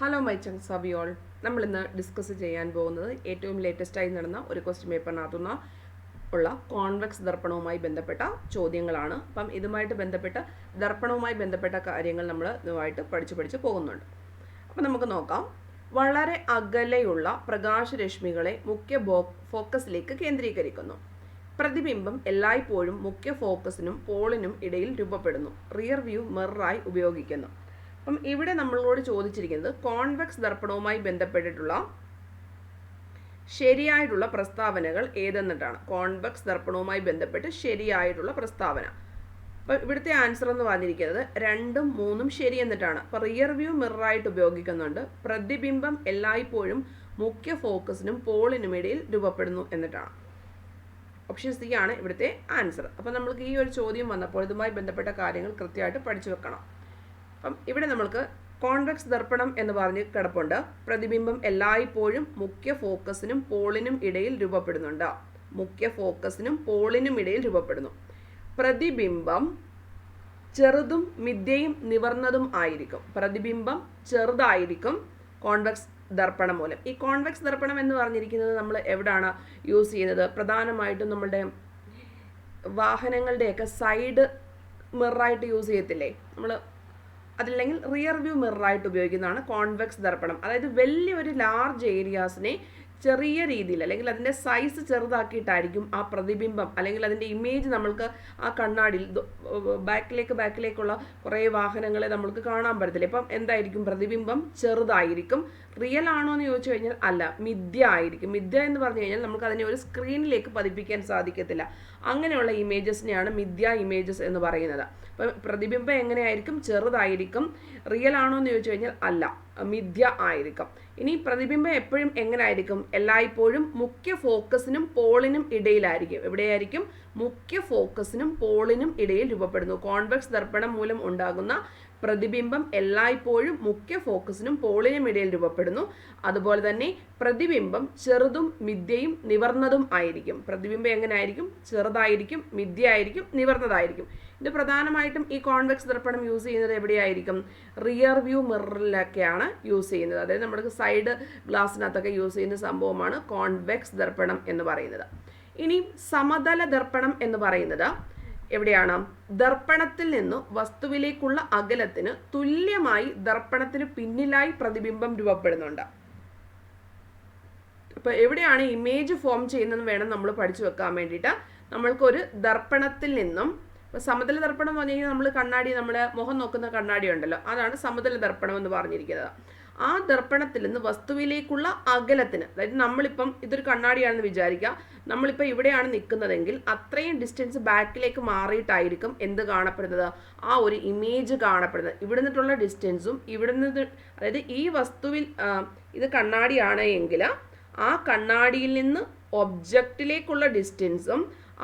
Hello my chunks അവിയോൾ യോൾ നമ്മൾ ഇന്ന് ഡിസ്കസ് ചെയ്യാൻ പോകുന്നത് ഏറ്റവും ലേറ്റസ്റ്റായി നടന്ന ഒരു ക്വസ്റ്റ്യൻ പേപ്പറിനകത്തുനിന്ന് ഉള്ള കോൺവെക്സ് ദർപ്പണവുമായി ബന്ധപ്പെട്ട ചോദ്യങ്ങളാണ്. അപ്പം ഇതുമായിട്ട് ബന്ധപ്പെട്ട ദർപ്പണവുമായി ബന്ധപ്പെട്ട കാര്യങ്ങൾ നമ്മൾ ഇതുമായിട്ട് പഠിച്ച് പഠിച്ച് പോകുന്നുണ്ട്. അപ്പം നമുക്ക് നോക്കാം. വളരെ അകലെയുള്ള പ്രകാശരശ്മികളെ മുഖ്യ ഫോക്കസിലേക്ക് കേന്ദ്രീകരിക്കുന്നു. പ്രതിബിംബം എല്ലായ്പ്പോഴും മുഖ്യ ഫോക്കസിനും പോളിനും ഇടയിൽ രൂപപ്പെടുന്നു. റിയർ വ്യൂ മിററായി ഉപയോഗിക്കുന്നു. അപ്പം ഇവിടെ നമ്മളോട് ചോദിച്ചിരിക്കുന്നത് കോൺവെക്സ് ദർപ്പണവുമായി ബന്ധപ്പെട്ടിട്ടുള്ള ശരിയായിട്ടുള്ള പ്രസ്താവനകൾ ഏതെന്നിട്ടാണ്? കോൺവെക്സ് ദർപ്പണവുമായി ബന്ധപ്പെട്ട് ശരിയായിട്ടുള്ള പ്രസ്താവന. അപ്പോൾ ഇവിടുത്തെ ആൻസർ എന്ന് പറഞ്ഞിരിക്കുന്നത് രണ്ടും മൂന്നും ശരി എന്നിട്ടാണ്. അപ്പോൾ റിയർ വ്യൂ മിററായിട്ട് ഉപയോഗിക്കുന്നുണ്ട്. പ്രതിബിംബം എല്ലായ്പ്പോഴും മുഖ്യ ഫോക്കസിനും പോളിനും ഇടയിൽ രൂപപ്പെടുന്നു എന്നിട്ടാണ്. ഓപ്ഷൻ സി ആണ് ഇവിടുത്തെ ആൻസർ. അപ്പോൾ നമ്മൾക്ക് ഈ ഒരു ചോദ്യം വന്നപ്പോൾ ഇതുമായി ബന്ധപ്പെട്ട കാര്യങ്ങൾ കൃത്യമായിട്ട് പഠിച്ചു വെക്കണം. അപ്പം ഇവിടെ നമ്മൾക്ക് കോൺവെക്സ് ദർപ്പണം എന്ന് പറഞ്ഞ് കിടപ്പുണ്ട്. പ്രതിബിംബം എല്ലായ്പ്പോഴും മുഖ്യ ഫോക്കസിനും പോളിനും ഇടയിൽ രൂപപ്പെടുന്നുണ്ട്. മുഖ്യ ഫോക്കസിനും പോളിനും ഇടയിൽ രൂപപ്പെടുന്നു. പ്രതിബിംബം ചെറുതും മിഥ്യയും നിവർന്നതും ആയിരിക്കും. പ്രതിബിംബം ചെറുതായിരിക്കും കോൺവെക്സ് ദർപ്പണം മൂലം. ഈ കോൺവെക്സ് ദർപ്പണം എന്ന് പറഞ്ഞിരിക്കുന്നത് നമ്മൾ എവിടെയാണ് യൂസ് ചെയ്യുന്നത്? പ്രധാനമായിട്ടും നമ്മളുടെ വാഹനങ്ങളുടെയൊക്കെ സൈഡ് മിററായിട്ട് യൂസ് ചെയ്യത്തില്ലേ? നമ്മൾ അതല്ലെങ്കിൽ റിയർ വ്യൂ മിററായിട്ട് ഉപയോഗിക്കുന്നതാണ് കോൺവെക്സ് ദർപ്പണം. അതായത് വലിയൊരു ലാർജ് ഏരിയാസിനെ ചെറിയ രീതിയിൽ അല്ലെങ്കിൽ അതിന്റെ സൈസ് ചെറുതാക്കിയിട്ടായിരിക്കും ആ പ്രതിബിംബം അല്ലെങ്കിൽ അതിന്റെ ഇമേജ് നമ്മൾക്ക് ആ കണ്ണാടിയിൽ ബാക്കിലേക്ക് ബാക്കിലേക്കുള്ള കുറേ വാഹനങ്ങളെ നമ്മൾക്ക് കാണാൻ പറ്റത്തില്ല. ഇപ്പം എന്തായിരിക്കും? പ്രതിബിംബം ചെറുതായിരിക്കും. റിയൽ ആണോ എന്ന് ചോദിച്ചു കഴിഞ്ഞാൽ അല്ല മിഥ്യ ആയിരിക്കും. മിഥ്യ എന്ന് പറഞ്ഞു കഴിഞ്ഞാൽ നമുക്ക് അതിനെ ഒരു സ്ക്രീനിലേക്ക് പതിപ്പിക്കാൻ സാധിക്കത്തില്ല. അങ്ങനെയുള്ള ഇമേജസിനെയാണ് മിഥ്യ ഇമേജസ് എന്ന് പറയുന്നത്. അപ്പം പ്രതിബിംബം എങ്ങനെയായിരിക്കും? ചെറുതായിരിക്കും. റിയൽ ആണോ എന്ന് ചോദിച്ചു കഴിഞ്ഞാൽ അല്ല മിഥ്യ ആയിരിക്കും. ഇനി പ്രതിബിംബം എപ്പോഴും എങ്ങനെയായിരിക്കും എല്ലായ്പ്പോഴും മുഖ്യ ഫോക്കസിനും പോളിനും ഇടയിലായിരിക്കും. എവിടെയായിരിക്കും? മുഖ്യ ഫോക്കസിനും പോളിനും ഇടയിൽ രൂപപ്പെടുന്നു. കോൺവെക്സ് ദർപ്പണം മൂലം ഉണ്ടാകുന്ന പ്രതിബിംബം എല്ലായ്പ്പോഴും മുഖ്യ ഫോക്കസിനും പോളിനും ഇടയിൽ രൂപപ്പെടുന്നു. അതുപോലെ തന്നെ പ്രതിബിംബം ചെറുതും മിഥ്യയും നിവർന്നതും ആയിരിക്കും. പ്രതിബിംബം എങ്ങനെ ആയിരിക്കും ചെറുതായിരിക്കും മിഥ്യ ആയിരിക്കും നിവർന്നതായിരിക്കും. ഇത് പ്രധാനമായിട്ടും ഈ കോൺവെക്സ് ദർപ്പണം യൂസ് ചെയ്യുന്നത് എവിടെയായിരിക്കും? റിയർ വ്യൂ മിററിലൊക്കെയാണ് യൂസ് ചെയ്യുന്നത്. അതായത് നമ്മുടെ സൈഡ് ഗ്ലാസ്സിനകത്തൊക്കെ യൂസ് ചെയ്യുന്ന സംഭവമാണ് കോൺവെക്സ് ദർപ്പണം എന്ന് പറയുന്നത്. ഇനി സമതല ദർപ്പണം എന്ന് പറയുന്നത് എവിടെയാണ്? ദർപ്പണത്തിൽ നിന്ന് വസ്തുവിലേക്കുള്ള അകലത്തിന് തുല്യമായി ദർപ്പണത്തിന് പിന്നിലായി പ്രതിബിംബം രൂപപ്പെടുന്നുണ്ട്. അപ്പോൾ എവിടെയാണ് ഇമേജ് ഫോം ചെയ്യുന്നതെന്ന് വേണം നമ്മൾ പഠിച്ചു വെക്കാൻ വേണ്ടിയിട്ട്. നമ്മൾക്കൊരു ദർപ്പണത്തിൽ നിന്നും ഇപ്പോൾ സമതല ദർപ്പണം എന്ന് പറഞ്ഞു കഴിഞ്ഞാൽ നമ്മൾ കണ്ണാടി നമ്മൾ മുഖം നോക്കുന്ന കണ്ണാടി ഉണ്ടല്ലോ. അതാണ് സമതല ദർപ്പണം എന്ന് പറഞ്ഞിരിക്കുന്നത്. ആ ദർപ്പണത്തിൽ നിന്ന് വസ്തുവിലേക്കുള്ള അകലത്തിന് അതായത് നമ്മളിപ്പം ഇതൊരു കണ്ണാടിയാണെന്ന് വിചാരിക്കുക നമ്മളിപ്പോൾ ഇവിടെയാണ് നിൽക്കുന്നതെങ്കിൽ അത്രയും ഡിസ്റ്റൻസ് ബാക്കിലേക്ക് മാറിയിട്ടായിരിക്കും എന്ത് കാണപ്പെടുന്നത്? ആ ഒരു ഇമേജ് കാണപ്പെടുന്നത്. ഇവിടെ നിന്നിട്ടുള്ള ഡിസ്റ്റൻസും ഇവിടെ നിന്ന് അതായത് ഈ വസ്തുവിൽ ഇത് കണ്ണാടിയാണ് എങ്കിൽ ആ കണ്ണാടിയിൽ നിന്ന് ഒബ്ജക്റ്റിലേക്കുള്ള ഡിസ്റ്റൻസും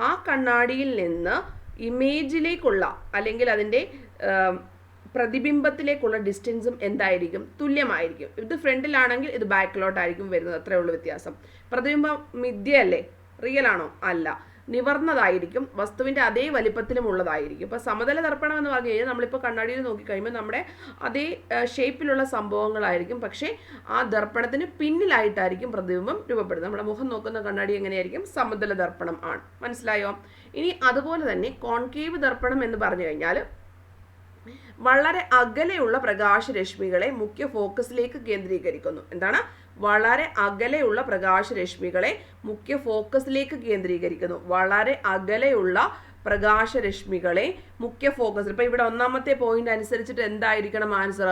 ആ കണ്ണാടിയിൽ നിന്ന് ഇമേജിലേക്കുള്ള അല്ലെങ്കിൽ അതിന്റെ പ്രതിബിംബത്തിലേക്കുള്ള ഡിസ്റ്റൻസും എന്തായിരിക്കും? തുല്യമായിരിക്കും. ഇത് ഫ്രണ്ടിലാണെങ്കിൽ ഇത് ബാക്കിലോട്ടായിരിക്കും വരുന്നത്. അത്രേ ഉള്ളൂ വ്യത്യാസം. പ്രതിബിംബം മിഥ്യയല്ലേ റിയൽ ആണോ? അല്ല. നിവർന്നതായിരിക്കും. വസ്തുവിന്റെ അതേ വലിപ്പത്തിലും ഉള്ളതായിരിക്കും. ഇപ്പോൾ സമതല ദർപ്പണം എന്ന് പറഞ്ഞു കഴിഞ്ഞാൽ നമ്മളിപ്പോൾ കണ്ണാടിയിൽ നോക്കിക്കഴിയുമ്പോൾ നമ്മുടെ അതേ ഷേപ്പിലുള്ള സംഭവങ്ങളായിരിക്കും. പക്ഷേ ആ ദർപ്പണത്തിന് പിന്നിലായിട്ടായിരിക്കും പ്രതിബിംബം രൂപപ്പെടുന്നത്. നമ്മുടെ മുഖം നോക്കുന്ന കണ്ണാടി എങ്ങനെയായിരിക്കും? സമതല ദർപ്പണം ആണ്. മനസ്സിലായോ? ഇനി അതുപോലെ തന്നെ കോൺകേവ് ദർപ്പണം എന്ന് പറഞ്ഞു കഴിഞ്ഞാൽ വളരെ അകലെയുള്ള പ്രകാശരശ്മികളെ മുഖ്യ ഫോക്കസിലേക്ക് കേന്ദ്രീകരിക്കുന്നു. എന്താണ്? വളരെ അകലെയുള്ള പ്രകാശരശ്മികളെ മുഖ്യ ഫോക്കസിലേക്ക് കേന്ദ്രീകരിക്കുന്നു. വളരെ അകലെയുള്ള പ്രകാശരശ്മികളെ മുഖ്യ ഫോക്കസിൽ ഇപ്പൊ ഇവിടെ ഒന്നാമത്തെ പോയിന്റ് അനുസരിച്ചിട്ട് എന്തായിരിക്കണം ആൻസർ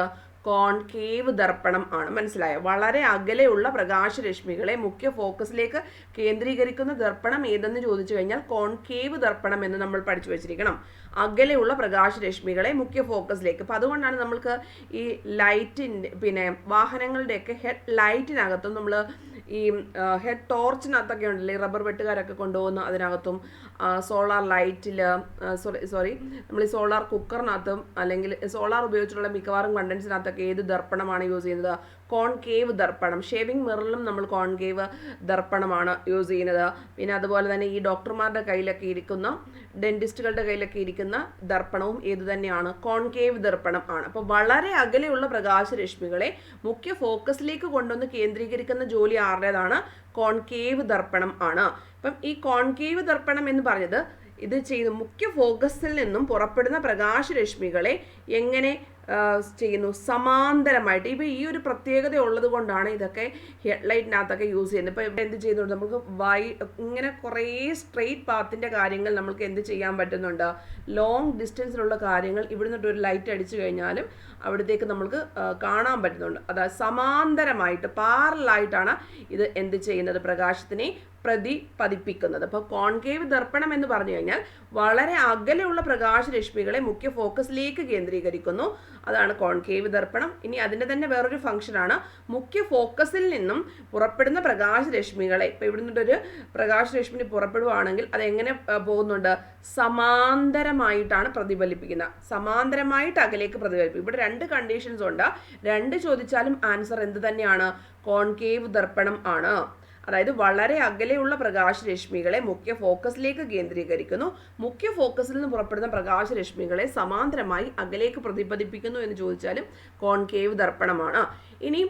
കോൺകേവ് ദർപ്പണം ആണ്. മനസ്സിലായോ? വളരെ അകലെയുള്ള പ്രകാശരശ്മികളെ മുഖ്യ ഫോക്കസിലേക്ക് കേന്ദ്രീകരിക്കുന്ന ദർപ്പണം ഏതെന്ന് ചോദിച്ചു കഴിഞ്ഞാൽ കോൺകേവ് ദർപ്പണം എന്ന് നമ്മൾ പഠിച്ചു വെച്ചിരിക്കണം. അകലെയുള്ള പ്രകാശരശ്മികളെ മുഖ്യ ഫോക്കസിലേക്ക്. അപ്പം അതുകൊണ്ടാണ് നമ്മൾക്ക് ഈ ലൈറ്റിന്റെ പിന്നെ വാഹനങ്ങളുടെയൊക്കെ ഹെഡ് ലൈറ്റിനകത്തും നമ്മൾ ഈ ഹെഡ് ടോർച്ചിനകത്തൊക്കെ ഉണ്ടല്ലേ? റബ്ബർ വെട്ടുകാരൊക്കെ കൊണ്ടുപോകുന്ന അതിനകത്തും സോളാർ ലൈറ്റിൽ സോറി സോറി നമ്മൾ ഈ സോളാർ കുക്കറിനകത്തും അല്ലെങ്കിൽ സോളാർ ഉപയോഗിച്ചിട്ടുള്ള മിക്കവാറും കണ്ടൻസിനകത്തൊക്കെ ഏത് ദർപ്പണമാണ് യൂസ് ചെയ്യുന്നത്? കോൺകേവ് ദർപ്പണം. ഷേവിംഗ് മിററിലും നമ്മൾ കോൺകേവ് ദർപ്പണമാണ് യൂസ് ചെയ്യുന്നത്. പിന്നെ അതുപോലെ തന്നെ ഈ ഡോക്ടർമാരുടെ കയ്യിലൊക്കെ ഇരിക്കുന്ന ഡെന്റിസ്റ്റുകളുടെ കയ്യിലൊക്കെ ഇരിക്കുന്ന ദർപ്പണവും ഏത് തന്നെയാണ്? കോൺകേവ് ദർപ്പണം ആണ്. അപ്പോൾ വളരെ അകലെയുള്ള പ്രകാശരശ്മികളെ മുഖ്യ ഫോക്കസിലേക്ക് കൊണ്ടുവന്ന് കേന്ദ്രീകരിക്കുന്ന ജോലി ആരുടേതാണ്? കോൺകേവ് ദർപ്പണം ആണ്. അപ്പം ഈ കോൺകേവ് ദർപ്പണം എന്ന് പറഞ്ഞത് ഇത് ചെയ്യുന്നു. മുഖ്യ ഫോക്കസിൽ നിന്നും പുറപ്പെടുന്ന പ്രകാശരശ്മികളെ എങ്ങനെ ചെയ്യുന്നു? സമാന്തരമായിട്ട്. ഇപ്പോൾ ഈ ഒരു പ്രത്യേകത ഉള്ളത് കൊണ്ടാണ് ഇതൊക്കെ ഹെഡ്ലൈറ്റിനകത്തൊക്കെ യൂസ് ചെയ്യുന്നത്. ഇപ്പോൾ എന്ത് ചെയ്യുന്നുണ്ട്? നമുക്ക് വൈ ഇങ്ങനെ കുറേ സ്ട്രെയിറ്റ് പാത്തിന്റെ കാര്യങ്ങൾ നമുക്ക് എന്ത് ചെയ്യാൻ പറ്റുന്നുണ്ട്? ലോങ് ഡിസ്റ്റൻസിലുള്ള കാര്യങ്ങൾ ഇവിടെ നിന്നിട്ട് ഒരു ലൈറ്റ് അടിച്ചു കഴിഞ്ഞാലും അവിടത്തേക്ക് നമുക്ക് കാണാൻ പറ്റുന്നുണ്ട്. അതായത് സമാന്തരമായിട്ട് പാരലായിട്ടാണ് ഇത് എന്ത് ചെയ്യുന്നത്? പ്രകാശത്തിനെ പ്രതിപതിപ്പിക്കുന്നത്. അപ്പോൾ കോൺകേവ് ദർപ്പണം എന്ന് പറഞ്ഞു കഴിഞ്ഞാൽ വളരെ അകലെയുള്ള പ്രകാശരശ്മികളെ മുഖ്യ ഫോക്കസിലേക്ക് കേന്ദ്രീകരിക്കുന്നു. അതാണ് കോൺകേവ് ദർപ്പണം. ഇനി അതിന്റെ തന്നെ വേറൊരു ഫംഗ്ഷനാണ്. മുഖ്യ ഫോക്കസിൽ നിന്നും പുറപ്പെടുന്ന പ്രകാശരശ്മികളെ. ഇപ്പോൾ ഇവിടെ ഒരു പ്രകാശരശ്മി പുറപ്പെടുവാണെങ്കിൽ അതെങ്ങനെ പോകുന്നുണ്ട്? സമാന്തരമായിട്ടാണ് പ്രതിഫലിപ്പിക്കുന്നത്. സമാന്തരമായിട്ട് അകലേക്ക് പ്രതിഫലിപ്പിക്കും. ഇവിടെ രണ്ട് കണ്ടീഷൻസ് ഉണ്ട്. രണ്ട് ചോദിച്ചാലും ആൻസർ എന്ത് തന്നെയാണ്? കോൺകേവ് ദർപ്പണം ആണ്. അതായത് വളരെ അകലെയുള്ള പ്രകാശരശ്മികളെ മുഖ്യ ഫോക്കസിലേക്ക് കേന്ദ്രീകരിക്കുന്നു. മുഖ്യ ഫോക്കസിൽ നിന്ന് പുറപ്പെടുന്ന പ്രകാശരശ്മികളെ സമാന്തരമായി അകലേക്ക് പ്രതിപതിപ്പിക്കുന്നു എന്ന് ചോദിച്ചാലും കോൺകേവ് ദർപ്പണമാണ്. ഇനി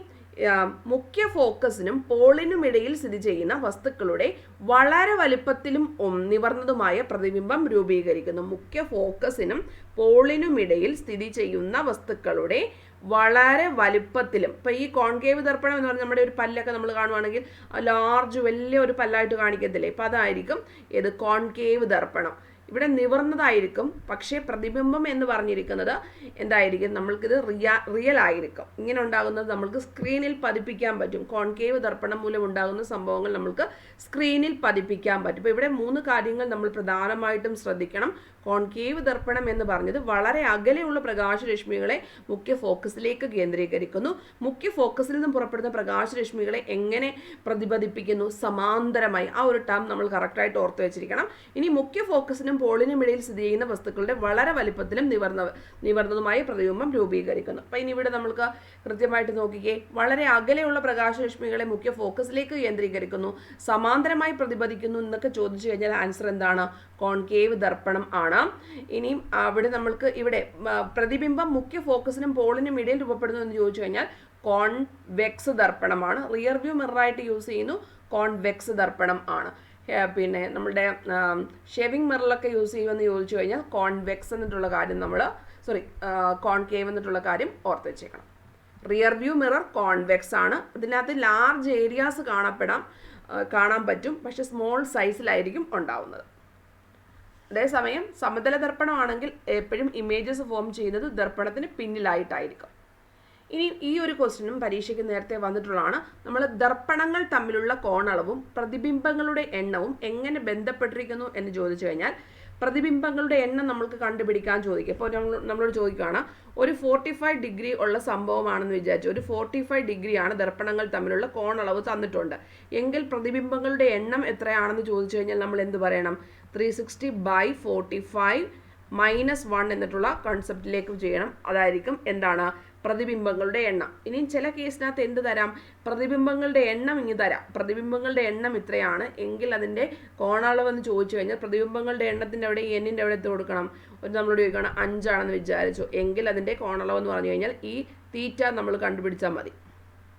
മുഖ്യ ഫോക്കസിനും പോളിനും ഇടയിൽ സ്ഥിതി ചെയ്യുന്ന വസ്തുക്കളുടെ വളരെ വലിപ്പത്തിലും നിവർന്നതുമായ പ്രതിബിംബം രൂപീകരിക്കുന്നു. മുഖ്യ ഫോക്കസിനും പോളിനുമിടയിൽ സ്ഥിതി ചെയ്യുന്ന വസ്തുക്കളുടെ വളരെ വലിപ്പത്തിലും. ഇപ്പം ഈ കോൺകേവ് ദർപ്പണം എന്ന് പറഞ്ഞാൽ നമ്മുടെ ഒരു പല്ലൊക്കെ നമ്മൾ കാണുവാണെങ്കിൽ ലാർജ് വലിയ ഒരു പല്ലായിട്ട് കാണിക്കത്തില്ലേ? ഇപ്പം അതായിരിക്കും ഇത് കോൺകേവ് ദർപ്പണം. ഇവിടെ നിവർന്നതായിരിക്കും പക്ഷേ പ്രതിബിംബം എന്ന് പറഞ്ഞിരിക്കുന്നത് എന്തായിരിക്കും? നമ്മൾക്കിത് റിയ റിയൽ ആയിരിക്കും. ഇങ്ങനെ ഉണ്ടാകുന്നത് നമ്മൾക്ക് സ്ക്രീനിൽ പതിപ്പിക്കാൻ പറ്റും. കോൺകേവ് ദർപ്പണം മൂലം ഉണ്ടാകുന്ന സംഭവങ്ങൾ നമ്മൾക്ക് സ്ക്രീനിൽ പതിപ്പിക്കാൻ പറ്റും. ഇപ്പോൾ ഇവിടെ മൂന്ന് കാര്യങ്ങൾ നമ്മൾ പ്രധാനമായിട്ടും ശ്രദ്ധിക്കണം. കോൺകേവ് ദർപ്പണം എന്ന് പറഞ്ഞത് വളരെ അകലെയുള്ള പ്രകാശരശ്മികളെ മുഖ്യ ഫോക്കസിലേക്ക് കേന്ദ്രീകരിക്കുന്നു. മുഖ്യ ഫോക്കസിൽ നിന്നും പുറപ്പെടുന്ന പ്രകാശരശ്മികളെ എങ്ങനെ പ്രതിപദിപ്പിക്കുന്നു സമാന്തരമായി. ആ ഒരു ടേം നമ്മൾ കറക്റ്റായിട്ട് ഓർത്ത് വെച്ചിരിക്കണം. ഇനി മുഖ്യ ഫോക്കസിനും പോളിനും ഇടയിൽ സ്ഥിതി ചെയ്യുന്ന വസ്തുക്കളുടെ വളരെ വലിപ്പത്തിലും നിവർന്ന നിവർന്നതുമായ പ്രതിബിംബം രൂപീകരിക്കുന്നു. അപ്പം ഇനി ഇവിടെ നമുക്ക് കൃത്യമായിട്ട് നോക്കിക്കേ വളരെ അകലെയുള്ള പ്രകാശരശ്മികളെ മുഖ്യ ഫോക്കസിലേക്ക് കേന്ദ്രീകരിക്കുന്നു സമാന്തരമായി പ്രതിപദിക്കുന്നു എന്നൊക്കെ ചോദിച്ചു കഴിഞ്ഞാൽ ആൻസർ എന്താണ്? കോൺകേവ് ദർപ്പണം ആണ്. ഇനിയും അവിടെ നമ്മൾക്ക് ഇവിടെ പ്രതിബിംബം മുഖ്യ ഫോക്കസിനും പോളിനും ഇടയിൽ രൂപപ്പെടുന്നു എന്ന് ചോദിച്ചു കഴിഞ്ഞാൽ കോൺവെക്സ് ദർപ്പണമാണ്. റിയർ വ്യൂ മിററായിട്ട് യൂസ് ചെയ്യുന്നു കോൺവെക്സ് ദർപ്പണം ആണ്. പിന്നെ നമ്മുടെ ഷേവിങ് മിററിലൊക്കെ യൂസ് ചെയ്യുമെന്ന് ചോദിച്ചു കഴിഞ്ഞാൽ കോൺവെക്സ് എന്നിട്ടുള്ള കാര്യം നമ്മൾ സോറി കോൺകേവ് എന്നിട്ടുള്ള കാര്യം ഓർത്ത് വെച്ചേക്കണം. റിയർ വ്യൂ മിറർ കോൺവെക്സ് ആണ്. ഇതിനകത്ത് ലാർജ് ഏരിയാസ് കാണപ്പെടാം കാണാൻ പറ്റും. പക്ഷെ സ്മോൾ സൈസിലായിരിക്കും ഉണ്ടാവുന്നത്. അതേസമയം സമതല ദർപ്പണമാണെങ്കിൽ എപ്പോഴും ഇമേജസ് ഫോം ചെയ്യുന്നത് ദർപ്പണത്തിന് പിന്നിലായിട്ടായിരിക്കും. ഇനി ഈ ഒരു ക്വസ്റ്റ്യനും പരീക്ഷയ്ക്ക് നേരത്തെ വന്നിട്ടുള്ളതാണ്. നമ്മൾ ദർപ്പണങ്ങൾ തമ്മിലുള്ള കോണളവും പ്രതിബിംബങ്ങളുടെ എണ്ണവും എങ്ങനെ ബന്ധപ്പെട്ടിരിക്കുന്നു എന്ന് ചോദിച്ചു കഴിഞ്ഞാൽ പ്രതിബിംബങ്ങളുടെ എണ്ണം നമ്മൾക്ക് കണ്ടുപിടിക്കാൻ ചോദിക്കും. ഇപ്പോൾ നമ്മൾ നമ്മളോട് ചോദിക്കുകയാണ് ഒരു ഫോർട്ടി ഫൈവ് ഡിഗ്രി ഉള്ള സംഭവമാണെന്ന് വിചാരിച്ചു ഒരു ഫോർട്ടി ഫൈവ് ഡിഗ്രിയാണ് ദർപ്പണങ്ങൾ തമ്മിലുള്ള കോണളവ് തന്നിട്ടുണ്ട്. എങ്കിൽ പ്രതിബിംബങ്ങളുടെ എണ്ണം എത്രയാണെന്ന് ചോദിച്ചു കഴിഞ്ഞാൽ നമ്മൾ എന്ത് പറയണം? Three sixty by forty five minus one എന്നിട്ടുള്ള കൺസെപ്റ്റിലേക്ക് ചെയ്യണം. അതായിരിക്കും എന്താണ്? പ്രതിബിംബങ്ങളുടെ എണ്ണം. ഇനി ചില കേസിനകത്ത് എന്ത് തരാം? പ്രതിബിംബങ്ങളുടെ എണ്ണം ഇനി തരാം. പ്രതിബിംബങ്ങളുടെ എണ്ണം ഇത്രയാണ്. എങ്കിൽ അതിന്റെ കോണളവ് എന്ന് ചോദിച്ചു കഴിഞ്ഞാൽ പ്രതിബിംബങ്ങളുടെ എണ്ണത്തിന്റെ അവിടെ എന്നിന്റെ അവിടെ എത്തി കൊടുക്കണം? ഒരു നമ്മളോട് ചോദിക്കണം അഞ്ചാണെന്ന് വിചാരിച്ചു. എങ്കിൽ അതിന്റെ കോണളവ് എന്ന് പറഞ്ഞു കഴിഞ്ഞാൽ ഈ തീറ്റ നമ്മൾ കണ്ടുപിടിച്ചാൽ മതി.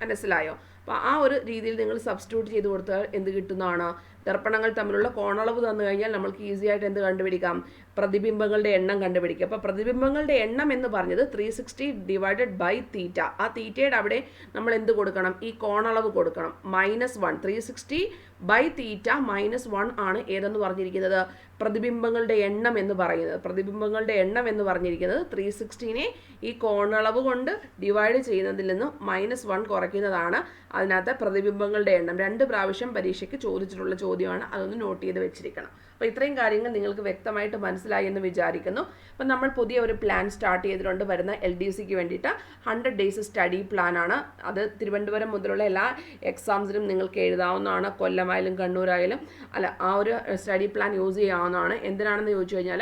മനസ്സിലായോ? അപ്പോൾ ആ ഒരു രീതിയിൽ നിങ്ങൾ സബ്സ്റ്റിറ്റ്യൂട്ട് ചെയ്ത് കൊടുത്താൽ എന്ത് കിട്ടുന്നതാണ്? ദർപ്പണങ്ങൾ തമ്മിലുള്ള കോണളവ് തന്നു കഴിഞ്ഞാൽ നമുക്ക് ഈസി ആയിട്ട് എന്ത് കണ്ടുപിടിക്കാം? പ്രതിബിംബങ്ങളുടെ എണ്ണം കണ്ടുപിടിക്കുക. അപ്പോൾ പ്രതിബിംബങ്ങളുടെ എണ്ണം എന്ന് പറഞ്ഞത് three sixty divided by theta ആ തീറ്റയുടെ അവിടെ നമ്മൾ എന്ത് കൊടുക്കണം? ഈ കോണളവ് കൊടുക്കണം. Minus one three sixty by theta minus one ആണ് ഏതെന്ന് പറഞ്ഞിരിക്കുന്നത്? പ്രതിബിംബങ്ങളുടെ എണ്ണം എന്ന് പറയുന്നത്. പ്രതിബിംബങ്ങളുടെ എണ്ണം എന്ന് പറഞ്ഞിരിക്കുന്നത് ത്രീ സിക്സ്റ്റീനെ ഈ കോണളവ് കൊണ്ട് ഡിവൈഡ് ചെയ്യുന്നതിൽ നിന്ന് മൈനസ് വൺ കുറയ്ക്കുന്നതാണ് അതിനകത്ത് പ്രതിബിംബങ്ങളുടെ എണ്ണം. രണ്ട് പ്രാവശ്യം പരീക്ഷയ്ക്ക് ചോദിച്ചിട്ടുള്ള ചോദ്യമാണ്. അതൊന്ന് നോട്ട് ചെയ്ത് വെച്ചിരിക്കണം. അപ്പോൾ ഇത്രയും കാര്യങ്ങൾ നിങ്ങൾക്ക് വ്യക്തമായിട്ട് മനസ്സിലായി എന്ന് വിചാരിക്കുന്നു. അപ്പം നമ്മൾ പുതിയ ഒരു പ്ലാൻ സ്റ്റാർട്ട് ചെയ്തിട്ടുണ്ട്. വരുന്ന എൽ ഡി സിക്ക് വേണ്ടിയിട്ട് ഹൺഡ്രഡ് ഡേയ്സ് സ്റ്റഡി പ്ലാനാണ് അത് തിരുവനന്തപുരം മുതലുള്ള എല്ലാ എക്സാംസിനും നിങ്ങൾക്ക് എഴുതാവുന്നതാണ്. കൊല്ലമായാലും കണ്ണൂരായാലും. അല്ല ആ ഒരു സ്റ്റഡി പ്ലാൻ യൂസ് ചെയ്യാവുന്നതാണ്. എന്തിനാണെന്ന് ചോദിച്ചു കഴിഞ്ഞാൽ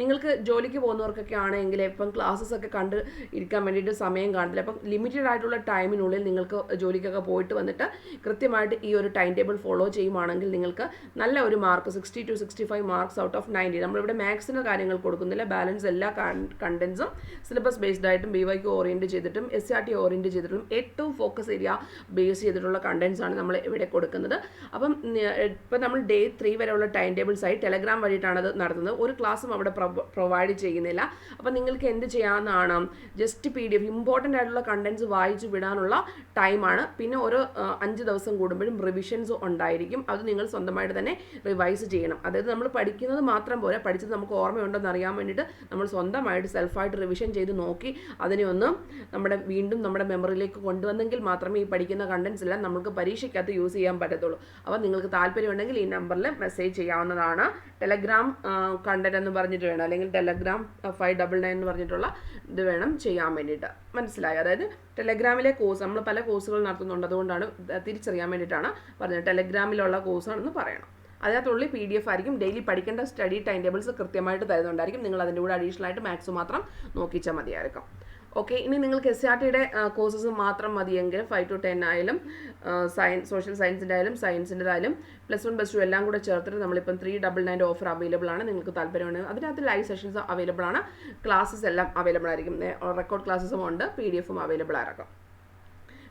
നിങ്ങൾക്ക് ജോലിക്ക് പോകുന്നവർക്കൊക്കെ ആണെങ്കിൽ ഇപ്പം ക്ലാസ്സസ് ഒക്കെ കണ്ട് ഇരിക്കാൻ വേണ്ടിയിട്ട് സമയം കാണത്തില്ല. അപ്പം ലിമിറ്റഡ് ആയിട്ടുള്ള ടൈമിനുള്ളിൽ നിങ്ങൾക്ക് ജോലിക്കൊക്കെ പോയിട്ട് വന്നിട്ട് കൃത്യമായിട്ട് ഈ ഒരു ടൈം ടേബിൾ ഫോളോ ചെയ്യുവാണെങ്കിൽ നിങ്ങൾക്ക് നല്ല ഒരു mark sixty two sixty five marks out of ninety നമ്മളിവിടെ മാത്സിന് കാര്യങ്ങൾ കൊടുക്കുന്നില്ല. ബാലൻസ് എല്ലാ കണ്ടൻസും സിലബസ് ബേസ്ഡ് ആയിട്ടും ബി വൈക്ക് ഓറിയന്റ് ചെയ്തിട്ടും എസ് ആർ ടി ഓറിയന്റ് ചെയ്തിട്ടും ഏറ്റവും ഫോക്കസ് ഏരിയ ബേസ് ചെയ്തിട്ടുള്ള കണ്ടൻസ് ആണ് നമ്മൾ ഇവിടെ കൊടുക്കുന്നത്. അപ്പം ഇപ്പം നമ്മൾ ഡേ ത്രീ വരെയുള്ള ടൈം ടേബിൾസ് ആയി ടെലഗ്രാം വഴിയിട്ടാണ് അത് നടത്തുന്നത്. ഒരു ക്ലാസ്സും അവിടെ പ്രൊവൈഡ് ചെയ്യുന്നില്ല. അപ്പം നിങ്ങൾക്ക് എന്ത് ചെയ്യാമെന്നാണ് just P D F important ആയിട്ടുള്ള കണ്ടൻസ് വായിച്ചു വിടാനുള്ള ടൈമാണ് പിന്നെ ഒരു അഞ്ച് ദിവസം കൂടുമ്പോഴും റിവിഷൻസ് ഉണ്ടായിരിക്കും. അത് നിങ്ങൾ സ്വന്തമായിട്ട് തന്നെ റിവൈസ് ചെയ്യണം. അതായത് നമ്മൾ പഠിക്കുന്നത് മാത്രം പോരാ പഠിച്ചത് നമുക്ക് ഓർമ്മയുണ്ടോ എന്ന് അറിയാൻ വേണ്ടിയിട്ട് നമ്മൾ സ്വന്തമായിട്ട് സെൽഫായിട്ട് റിവിഷൻ ചെയ്ത് നോക്കി അതിനെ ഒന്ന് നമ്മുടെ വീണ്ടും നമ്മുടെ മെമ്മറിയിലേക്ക് കൊണ്ടുവന്നെങ്കിൽ മാത്രമേ ഈ പഠിക്കുന്ന കണ്ടൻസ് എല്ലാം നമുക്ക് പരീക്ഷയ്ക്കകത്ത് യൂസ് ചെയ്യാൻ പറ്റത്തുള്ളൂ. അപ്പോൾ നിങ്ങൾക്ക് താല്പര്യമുണ്ടെങ്കിൽ ഈ നമ്പറിൽ മെസ്സേജ് ചെയ്യാവുന്നതാണ്. ടെലഗ്രാം കണ്ടന്റ് എന്ന് പറഞ്ഞിട്ട് വേണം. അല്ലെങ്കിൽ ടെലഗ്രാം ഫൈവ് ഡബിൾ നയൻ എന്ന് പറഞ്ഞിട്ടുള്ള ഇത് വേണം ചെയ്യാൻ വേണ്ടിയിട്ട്. മനസ്സിലായി? അതായത് ടെലഗ്രാമിലെ കോഴ്സ് നമ്മൾ പല കോഴ്സുകൾ നടത്തുന്നുണ്ട്. അതുകൊണ്ടാണ് തിരിച്ചറിയാൻ വേണ്ടിയിട്ടാണ് പറഞ്ഞത്. ടെലഗ്രാമിലുള്ള കോഴ്സാണെന്ന് പറയണം. അതിനകത്തുള്ളിൽ പി ഡി എഫ് ആയിരിക്കും. ഡെയിലി പഠിക്കേണ്ട സ്റ്റഡി ടൈം ടേബിൾസ് കൃത്യമായിട്ട് തരുന്നുണ്ടായിരിക്കും. നിങ്ങൾ അതിന്റെ കൂടെ അഡീഷണൽ ആയിട്ട് മാത്സ് മാത്രം നോക്കിച്ചാൽ മതിയായിരിക്കും. ഓക്കെ ഇനി നിങ്ങൾക്ക് എസ് ആർ ടിയുടെ കോഴ്സസ് മാത്രം മതിയെങ്കിൽ ഫൈവ് ടു ടെൻ ആയാലും സയൻസ് സോഷ്യൽ സയൻസിന്റെ ആയാലും സയൻസിന്റെ ആയാലും പ്ലസ് വൺ പ്ലസ് ടു എല്ലാം കൂടെ ചേർത്തിട്ട് നമ്മളിപ്പം three double nine offer available ആണ്. നിങ്ങൾക്ക് താല്പര്യമുണ്ടെങ്കിൽ അതിനകത്ത് ലൈവ് സെഷൻസ് അവൈലബിൾ ആണ്. ക്ലാസ്സസ് എല്ലാം അവൈലബിൾ ആയിരിക്കും. റെക്കോർഡ് ക്ലാസ്സസും ഉണ്ട്. പി ഡി എഫും അവൈലബിൾ ആയിരിക്കും.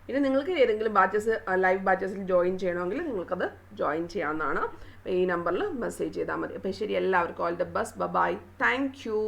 പിന്നെ നിങ്ങൾക്ക് ഏതെങ്കിലും ബാച്ചസ് ലൈവ് ബാച്ചസിൽ ജോയിൻ ചെയ്യണമെങ്കിൽ നിങ്ങൾക്കത് ജോയിൻ ചെയ്യാവുന്നതാണ്. ഈ നമ്പറിൽ മെസ്സേജ് ചെയ്താൽ മതി. അപ്പോൾ ശരി എല്ലാവർക്കും all the best bye thank you